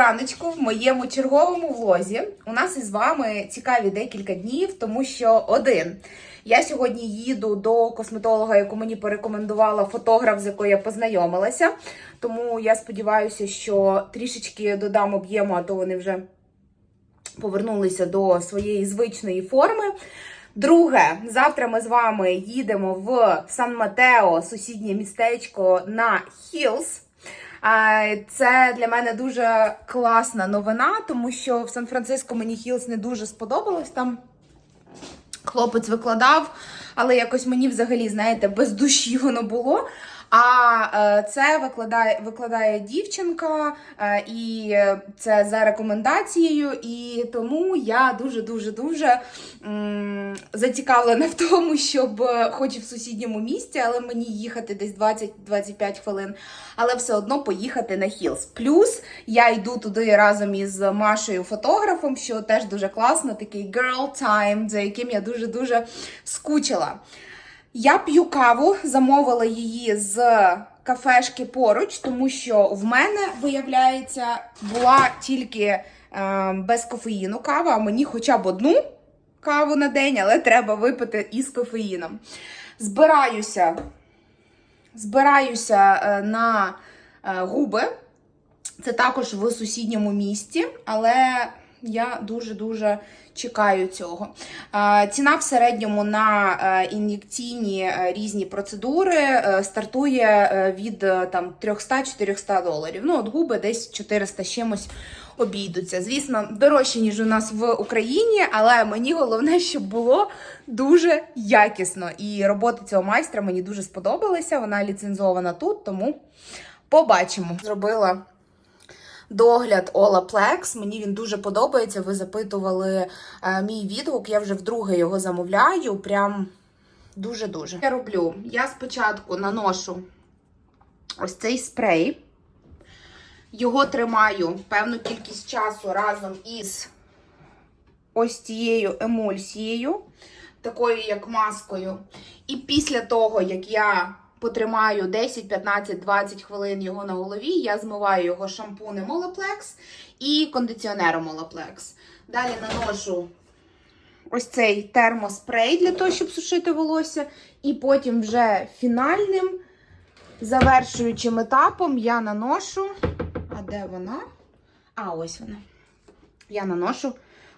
раночку в моєму черговому влозі. У нас із вами цікаві декілька днів, тому що один. Я сьогодні їду до косметолога, яку мені порекомендувала фотограф, з якою я познайомилася. Тому я сподіваюся, що трішечки додам об'єму, а то вони вже повернулися до своєї звичної форми. Друге, завтра ми з вами їдемо в Сан Матео, сусіднє містечко на Хілс. Це для мене дуже класна новина, тому що в Сан-Франциско мені Хілс не дуже сподобалось. Там хлопець викладав, але якось мені взагалі, знаєте, без душі воно було. А е, це викладає, викладає дівчинка, е, і це за рекомендацією. І тому я дуже дуже дуже зацікавлена в тому, щоб, е, хоч і в сусідньому місті, але мені їхати десь 20-25 хвилин, але все одно поїхати на Хілс. Плюс я йду туди разом із Машею фотографом, що теж дуже класно, такий girl time, за яким я дуже дуже скучила. Я п'ю каву, замовила її з кафешки поруч, тому що в мене, виявляється, була тільки е, без кофеїну кава, а мені хоча б одну каву на день, але треба випити із кофеїном. Збираюся, збираюся е, на е, губи. Це також в сусідньому місті, але я дуже-дуже чекаю цього. Ціна в середньому на е, ін'єкційні е, різні процедури е, стартує від е, там 300-400 доларів. Ну, от губи десь 400 з чимось обійдуться. Звісно, дорожче, ніж у нас в Україні, але мені головне, щоб було дуже якісно. І робота цього майстра мені дуже сподобалася. Вона ліцензована тут, тому побачимо. Зробила догляд Olaplex. Мені він дуже подобається. Ви запитували е, мій відгук. Я вже вдруге його замовляю. Прям дуже-дуже. Я роблю. Я спочатку наношу ось цей спрей. Його тримаю певну кількість часу разом із ось цією емульсією, такою як маскою. І після того, як я потримаю 10, 15, 20 хвилин його на голові, я змиваю його шампунем Olaplex і кондиціонером Olaplex. Далі наношу ось цей термоспрей для того, щоб сушити волосся. І потім вже фінальним завершуючим етапом я наношу. А де вона? А, ось вона. Я наношу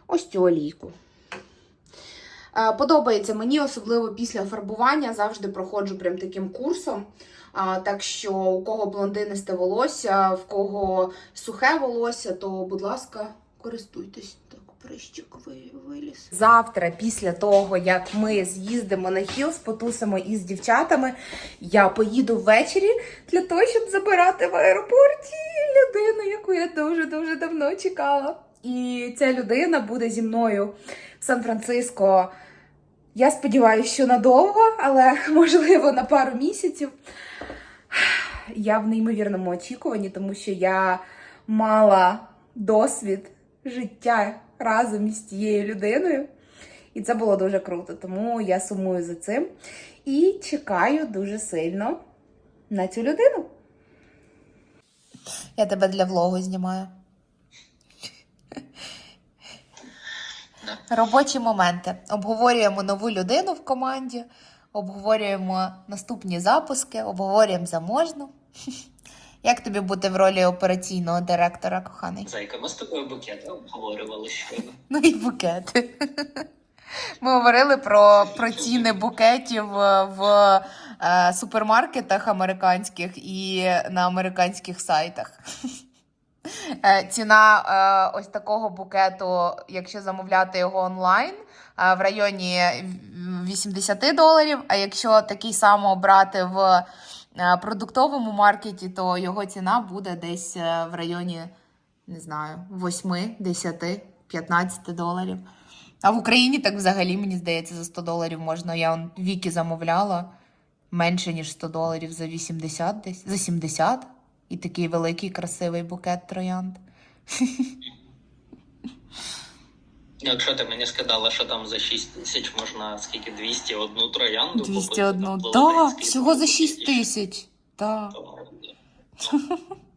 ось цю олійку. Е, Подобається мені, особливо після фарбування, завжди проходжу прям таким курсом. Так що у кого блондинисте волосся, в кого сухе волосся, то, будь ласка, користуйтесь. Так, прищик виліз. Завтра, після того, як ми з'їздимо на Хілс, потусимо із дівчатами, я поїду ввечері для того, щоб забирати в аеропорті людину, яку я дуже-дуже давно чекала. І ця людина буде зі мною в Сан-Франциско. Я сподіваюся, що надовго, але можливо на пару місяців. Я в неймовірному очікуванні, тому що я мала досвід життя разом із тією людиною. І це було дуже круто. Тому я сумую за цим і чекаю дуже сильно на цю людину. Я тебе для влогу знімаю. Робочі моменти. Обговорюємо нову людину в команді, обговорюємо наступні запуски, обговорюємо заможну. Як тобі бути в ролі операційного директора, коханий? Зайка, ми з тобою букети обговорювали щойно. Ну і букети. Ми говорили про, про ціни букетів в е, супермаркетах американських і на американських сайтах. Е, Ціна е, ось такого букету, якщо замовляти його онлайн, е, в районі 80 доларів. А якщо такий само брати в продуктовому маркеті, то його ціна буде десь в районі, не знаю, 8, 10, 15 доларів. А в Україні так взагалі, мені здається, за 100 доларів можна. Я віки замовляла менше, ніж 100 доларів за 80 десь, за 70. І такий великий красивий букет троянд. Якщо ти мені сказала, що там за 6 тисяч можна скільки 201 троянду 201. там Так, всього за букет, 6 тисяч. Так.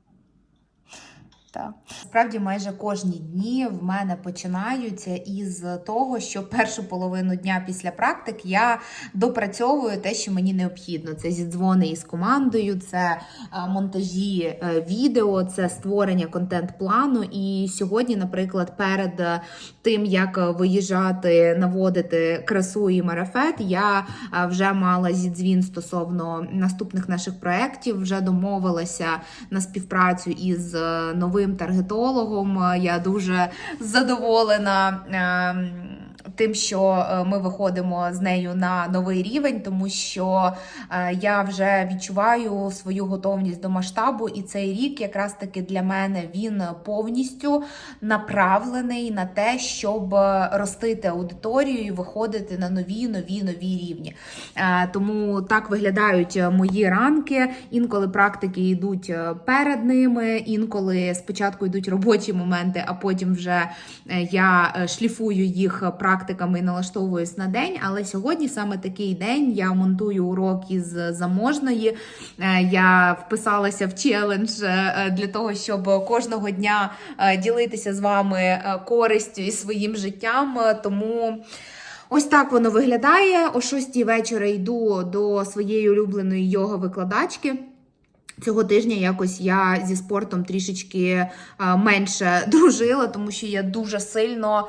то, Справді, майже кожні дні в мене починаються із того, що першу половину дня після практик я допрацьовую те, що мені необхідно. Це зідзвони із командою, це е, монтажі е, відео, це створення контент-плану. І сьогодні, наприклад, перед е, тим як виїжджати, наводити красу і марафет, я вже мала зідзвін стосовно наступних наших проєктів, вже домовилася на співпрацю із е, новим таргетологом. Е, Я дуже задоволена. Тим, що е, ми виходимо з нею на новий рівень, тому що е, я вже відчуваю свою готовність до масштабу, і цей рік якраз таки для мене він повністю направлений на те, щоб е, ростити аудиторію і виходити на нові, нові, нові рівні. Тому так виглядають мої ранки. Інколи практики йдуть перед ними, інколи спочатку йдуть робочі моменти, а потім вже я шліфую їх практиками і налаштовуюсь на день. Але сьогодні саме такий день. Я монтую урок із заможної. Е, Я вписалася в челендж е, для того, щоб кожного дня е, ділитися з вами е, користю і своїм життям. Е, Тому. Ось так воно виглядає. О 6 вечора йду до своєї улюбленої йога-викладачки. Цього тижня якось я зі спортом трішечки е, менше дружила, тому що я дуже сильно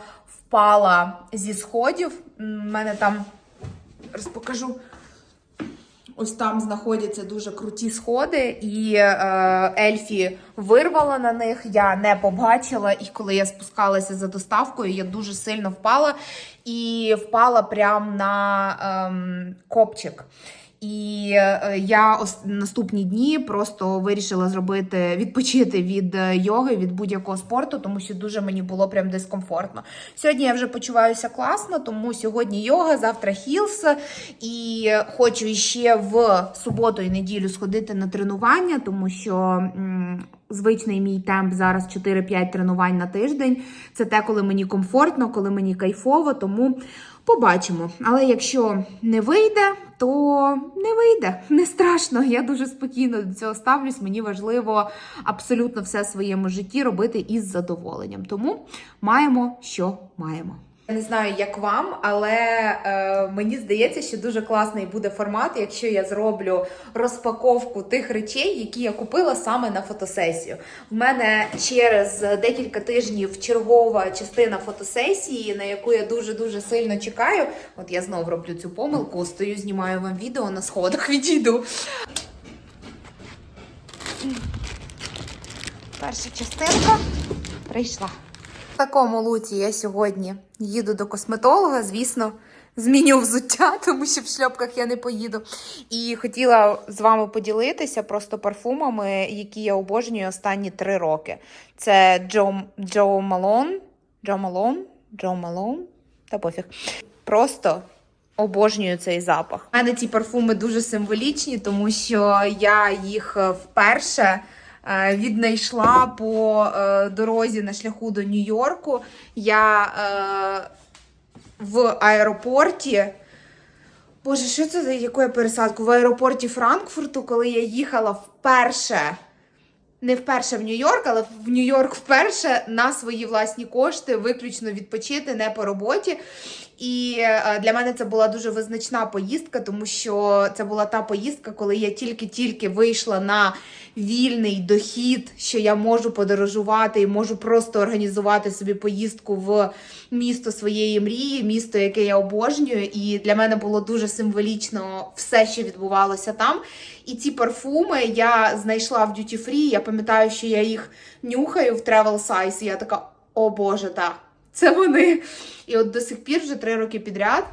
впала зі сходів. У мене там зараз покажу. Ось там знаходяться дуже круті сходи, і е, Ельфі вирвала на них. Я не побачила. І коли я спускалася за доставкою, я дуже сильно впала і впала прямо на ем, копчик. І е, я наступні дні просто вирішила зробити відпочити від е, йоги, від будь-якого спорту, тому що дуже мені було прям дискомфортно. Сьогодні я вже почуваюся класно, тому сьогодні йога, завтра хілс. І хочу ще в суботу і неділю сходити на тренування, тому що звичний мій темп зараз 4-5 тренувань на тиждень. Це те, коли мені комфортно, коли мені кайфово, тому побачимо. Але якщо не вийде, то не вийде. Не страшно. Я дуже спокійно до цього ставлюсь. Мені важливо абсолютно все в своєму житті робити із задоволенням. Тому маємо, що маємо. Я не знаю, як вам, але е, мені здається, що дуже класний буде формат, якщо я зроблю розпаковку тих речей, які я купила саме на фотосесію. В мене через декілька тижнів чергова частина фотосесії, на яку я дуже дуже сильно чекаю. От я знову роблю цю помилку, стою, знімаю вам відео на сходах, відійду. Перша частинка прийшла. В такому луті я сьогодні їду до косметолога. Звісно, зміню взуття, тому що в шльопках я не поїду. І хотіла з вами поділитися просто парфумами, які я обожнюю останні три роки. Це Джо, Джо Малон, Джо Малон, Джо Малон, та пофіг. Просто обожнюю цей запах. У мене ці парфуми дуже символічні, тому що я їх е, вперше віднайшла по е, дорозі на шляху до Нью-Йорку. Я е, в аеропорті. Боже, що це за яку пересадку? В аеропорті Франкфурту, коли я їхала вперше. Не вперше в Нью-Йорк, але в Нью-Йорк вперше на свої власні кошти, виключно відпочити, не по роботі. І е, для мене це була дуже визначна поїздка, тому що це була та поїздка, коли я тільки-тільки вийшла на вільний дохід, що я можу подорожувати і можу просто організувати собі поїздку в місто своєї мрії, місто, яке я обожнюю. І для мене було дуже символічно все, що відбувалося там. І ці парфуми я знайшла в Duty Free. Я пам'ятаю, що я їх нюхаю в Travel Size, і я така, о Боже, так, це вони. І от до сих пір, вже три роки підряд,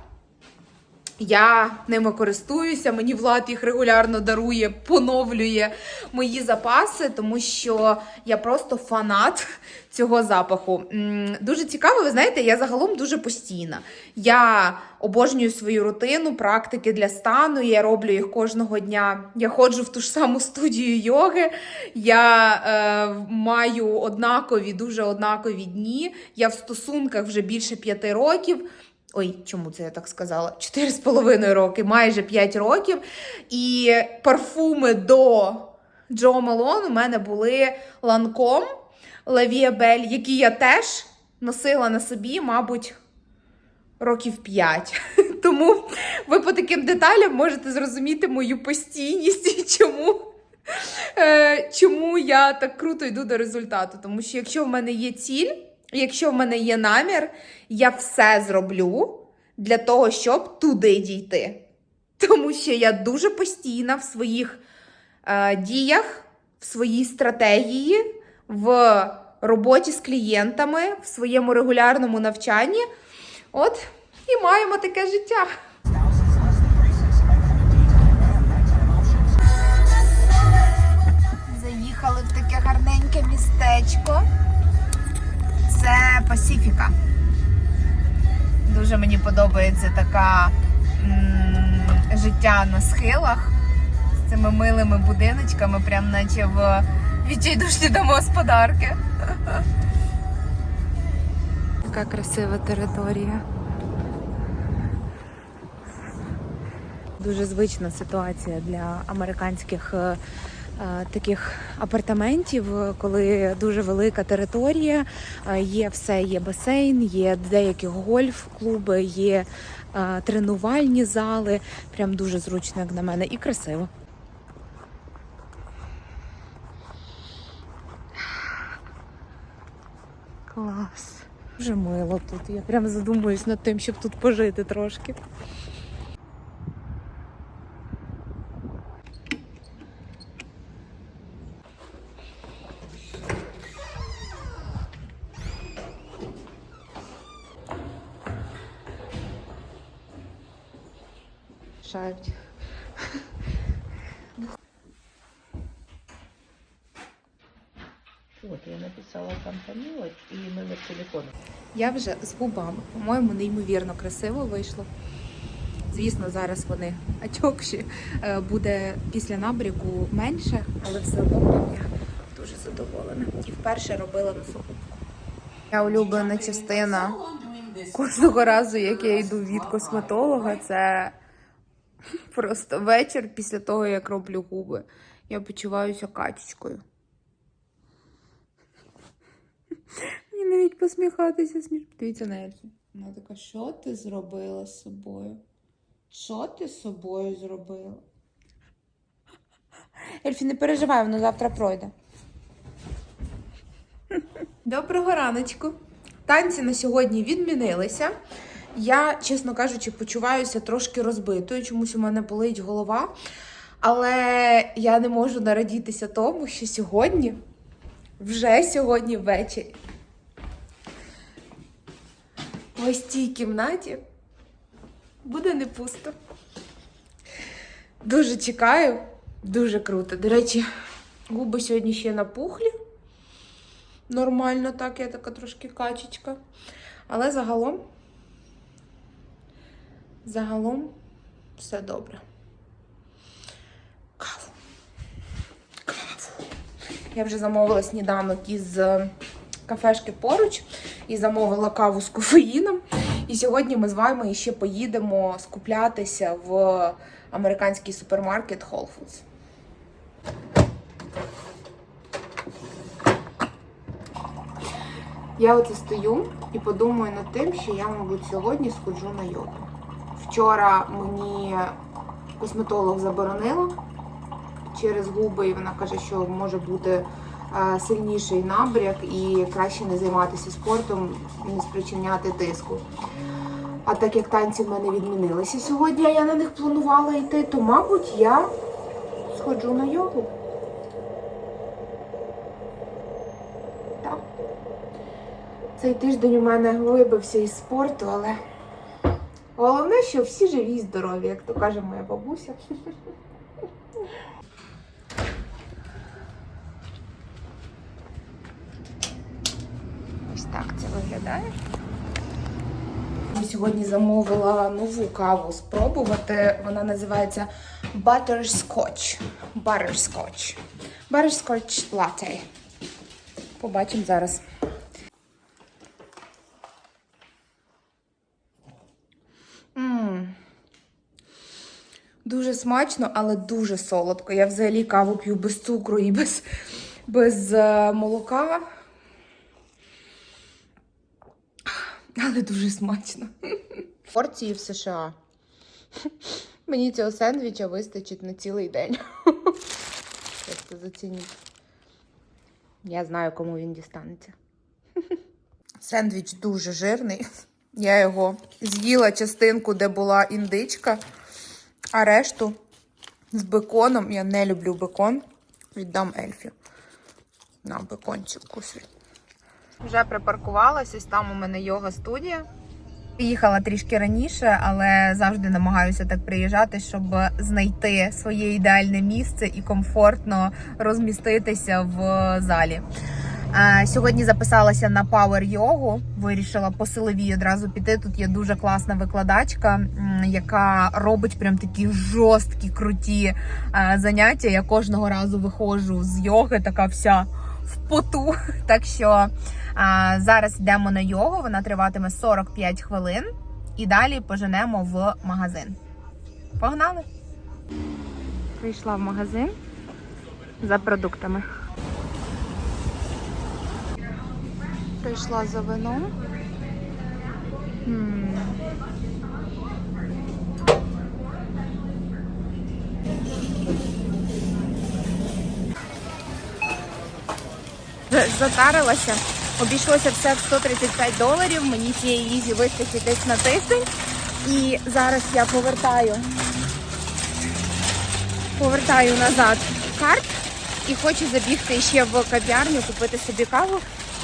я ними користуюся. Мені Влад їх регулярно дарує, поновлює мої запаси, тому що я просто фанат цього запаху. Дуже цікаво, ви знаєте, я загалом дуже постійна. Я обожнюю свою рутину, практики для стану. Я роблю їх кожного дня. Я ходжу в ту ж саму студію йоги. Я е, маю однакові, дуже однакові дні. Я в стосунках вже більше п'яти років. Ой, чому це я так сказала? Чотири з половиною роки, майже 5 років. І парфуми до Джо Малон у мене були ланком. Лавіабель, які я теж носила на собі, мабуть, років 5. Тому ви по таким деталям можете зрозуміти мою постійність і чому. Е, чому я так круто йду до результату? Тому що якщо в мене є ціль, якщо в мене є намір, я все зроблю для того, щоб туди дійти. Тому що я дуже постійна в своїх е, діях, в своїй стратегії, в роботі з клієнтами, в своєму регулярному навчанні. От і маємо таке життя. Заїхали в таке гарненьке містечко. Це Пасіфіка. Дуже мені подобається така життя на схилах з цими милими будиночками, прям наче в відчайдушні домогосподарки. Така красива територія. Дуже звична ситуація для американських е, таких апартаментів, е, коли дуже велика територія, е, є все, є басейн, є деякі гольф-клуби, є е, тренувальні зали. Прям дуже зручно, як на мене, і красиво. Клас. Дуже мило тут. Я прям задумуюсь над тим, щоб тут пожити трошки. Шають. Вот, я написала там Камила и номер телефона. Я вже з губами. По-моєму, неймовірно красиво вийшло. Звісно, зараз вони отьокші. Е, Буде після набріку менше, але все одно я дуже задоволена. І вперше робила носогубку. Моя улюблена частина кожного разу, як я йду від косметолога, це просто вечір після того, як роблю губи. Я почуваюся качечкою. Мені навіть посміхатися смішно. Дивіться на Ельфі. Вона така, що ти зробила з собою? Що ти з собою зробила? Ельфі, не переживай, воно завтра пройде. Доброго раночку. Танці на сьогодні відмінилися. Я, чесно кажучи, почуваюся трошки розбитою, чомусь у мене болить голова. Але я не можу нарадітися тому, що сьогодні, вже сьогодні ввечері, ось цій кімнаті буде не пусто. Дуже чекаю, дуже круто. До речі, губи сьогодні ще напухлі. Нормально, так, я така трошки качечка. Але загалом, загалом все добре. Каву. Каву. Я вже замовила сніданок із е, кафешки поруч і замовила каву з кофеїном. І сьогодні ми з вами ще поїдемо скуплятися в американський супермаркет Whole Foods. Я оце стою і подумаю над тим, що я, мабуть, сьогодні сходжу на йогу. Вчора мені косметолог заборонила через губи, і вона каже, що може бути е, сильніший набряк і краще не займатися спортом, не спричиняти тиску. А так як танці в мене відмінилися сьогодні, а я на них планувала йти, то, мабуть, я сходжу на йогу. Так. Цей тиждень у мене вибився із спорту, але головне, що всі живі і здорові, як то каже моя бабуся. Ось так це виглядає. Я Сьогодні замовила нову каву спробувати. Вона називається Butterscotch. Butterscotch. Butterscotch Latte. Побачимо зараз. Дуже смачно, але дуже солодко. Я взагалі каву п'ю без цукру і без, без е, молока. Але дуже смачно. Порції в США. Мені цього сендвіча вистачить на цілий день. Просто зацініть. Я знаю, кому він дістанеться. Сендвіч дуже жирний. Я його з'їла частинку, де була індичка а решту з беконом. Я не люблю бекон. Віддам ельфі. На бекончик кусай. Вже припаркувалась, ось там у мене йога студія. Приїхала трішки раніше, але завжди намагаюся так приїжджати, щоб знайти своє ідеальне місце і комфортно розміститися в залі. Е, Сьогодні записалася на Power йогу. Вирішила по силовій одразу піти. Тут є дуже класна викладачка, яка робить прям такі жорсткі, круті е, заняття. Я кожного разу виходжу з йоги, така вся в поту. Так що зараз йдемо на йогу. Вона триватиме 45 хвилин, і далі поженемо в магазин. Погнали! Прийшла в магазин за продуктами. Прийшла за вином. Затарилася. Обійшлося все в 135 доларів. Мені цієї їжі вистачить десь на тиждень. І зараз я повертаю, повертаю назад карт і хочу забігти ще в кав'ярню, купити собі каву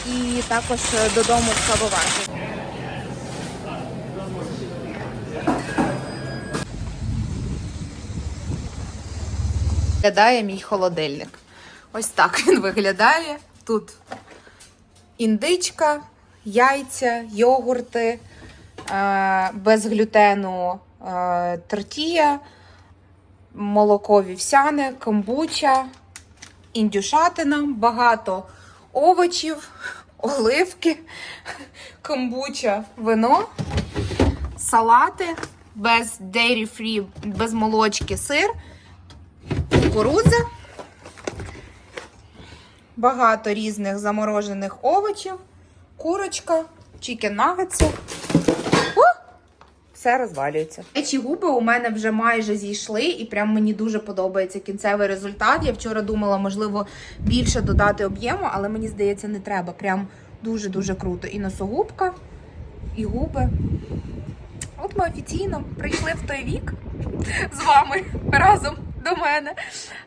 і також додому в кавоварку. Виглядає мій холодильник. Ось так він виглядає. Тут індичка, яйця, йогурти, е, без глютену е, тортія, молоко вівсяне, комбуча, індюшатина, багато овочів, оливки, комбуча, вино, салати, без dairy free, без молочки сир, кукурудза багато різних заморожених овочів, курочка, чікен нагетси. Все розвалюється. Ці губи у мене вже майже зійшли, і прям мені дуже подобається кінцевий результат. Я вчора думала, можливо, більше додати об'єму, але мені здається, не треба. Прям дуже-дуже круто. І носогубка, і губи. От ми офіційно прийшли в той вік з вами разом до мене,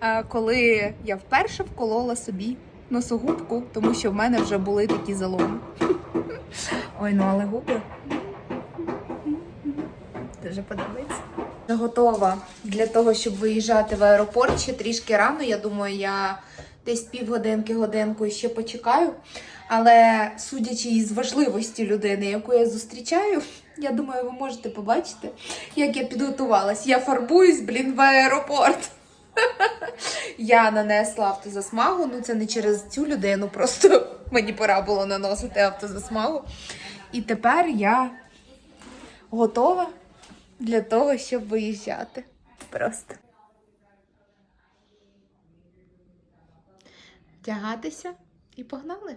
е, коли я вперше вколола собі носогубку, тому що в мене вже були такі заломи. Ой, ну але губи дуже подобається. Готова для того, щоб виїжджати в аеропорт ще трішки рано. Я думаю, я десь півгодинки, годинку ще почекаю. Але судячи із важливості людини, яку я зустрічаю, я думаю, ви можете побачити, як я підготувалась. Я фарбуюсь, блін, в аеропорт. Я нанесла автозасмагу. Ну, це не через цю людину, просто мені пора було наносити автозасмагу. І тепер я готова для того, щоб виїжджати. Просто. Вдягатися і погнали.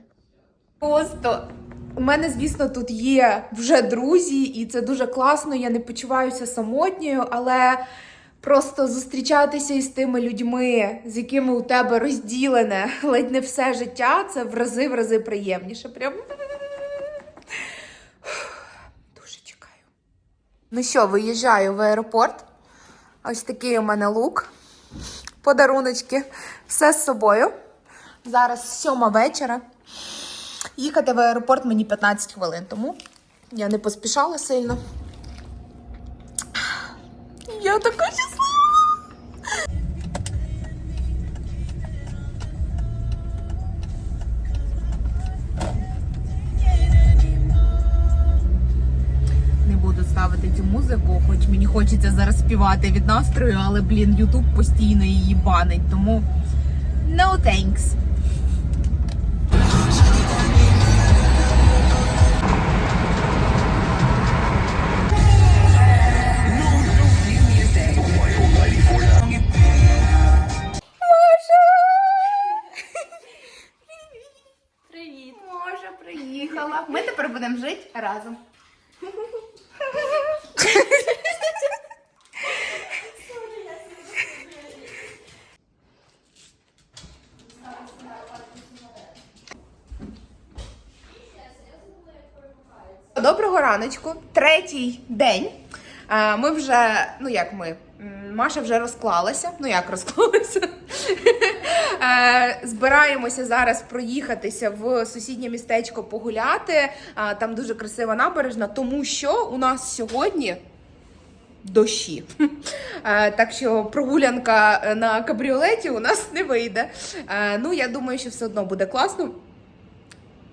Просто у мене, звісно, тут є вже друзі, і це дуже класно. Я не почуваюся самотньою, але просто зустрічатися із тими людьми, з якими у тебе розділене ледь не все життя, це в рази в рази приємніше. Прям дуже чекаю. Ну що, виїжджаю в аеропорт. Ось такий у мене лук. Подаруночки, все з собою. Зараз сьома вечора. Їхати в аеропорт мені 15 хвилин, тому я не поспішала сильно. Я така щаслива. Хоч мені хочеться зараз співати від настрою, але, блін, Ютуб постійно її банить, тому no thanks. Ми тепер будемо жити разом. Доброго раночку, третій день. Ми вже, ну як ми, Маша вже розклалася. Ну як розклалася? Збираємося зараз проїхатися в сусіднє містечко погуляти. Там дуже красива набережна, тому що у нас сьогодні дощі. Так що прогулянка е, на кабріолеті у нас не вийде. Ну, я думаю, що все одно буде класно.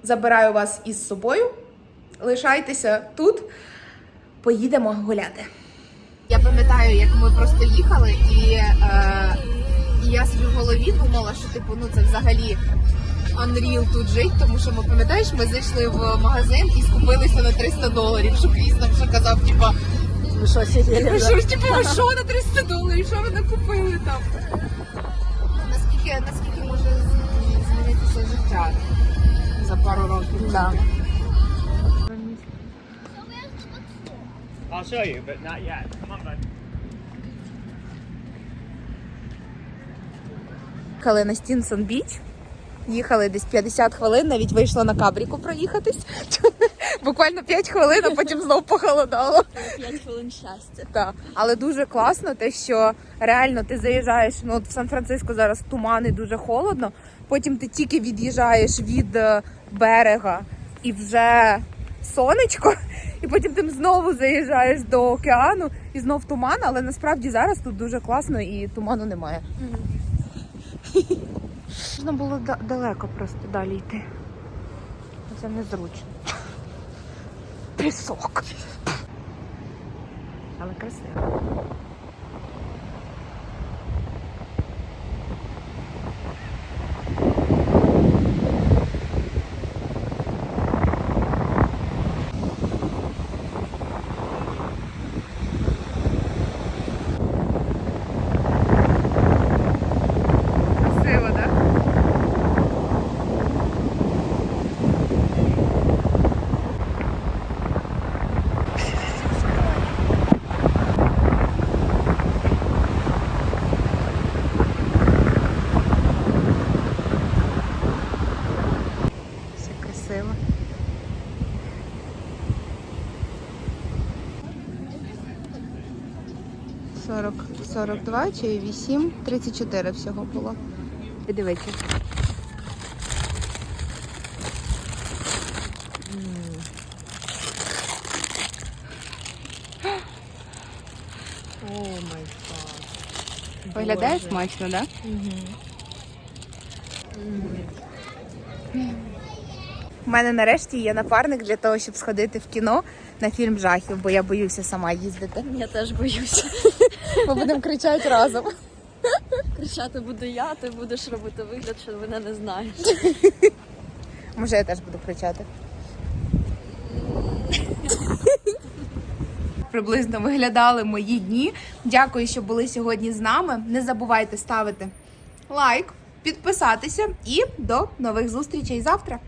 Забираю вас із собою. Лишайтеся тут, поїдемо гуляти. Я пам'ятаю, як ми просто їхали, і, е, і я собі в голові думала, що типу, ну це взагалі Unreal тут жить, тому що ми пам'ятаєш, ми зайшли в магазин і скупилися на 300 доларів. Що Кріс нам ще казав, типа, Ви що, сиділи? ви що ж типу, ви що на 300 доларів? Що ви накупили там? Наскільки, наскільки може змінитися життя за пару років? Да. I'll show you, but not yet. Come on, bud. Їхали на Стінсон Біч. Їхали десь 50 хвилин, навіть вийшло на кабріку проїхатись. Буквально 5 хвилин, а потім знов похолодало. 5 хвилин щастя. Так, але дуже класно, те, що реально ти заїжджаєш. Ну от в Сан-Франциско зараз туман і дуже холодно. Потім ти тільки від'їжджаєш від е, берега і вже сонечко, і потім ти знову заїжджаєш до океану і знов туман, але насправді зараз тут дуже класно і туману немає. Можна було да- далеко просто далі йти. Це незручно. Пісок. Але. Красиво, 42 чи 8, 34 всього було. Дивіться. О, май гад. Виглядає Боже. смачно, так? У мене нарешті є напарник для того, щоб сходити в кіно на фільм жахів, бо я боюся сама їздити. Я теж боюся. Ми будемо кричати разом. Кричати буду я, ти будеш робити вигляд, що мене не знаєш. Може, я теж буду кричати. Приблизно виглядали мої дні. Дякую, що були сьогодні з нами. Не забувайте ставити лайк, підписатися і до нових зустрічей завтра.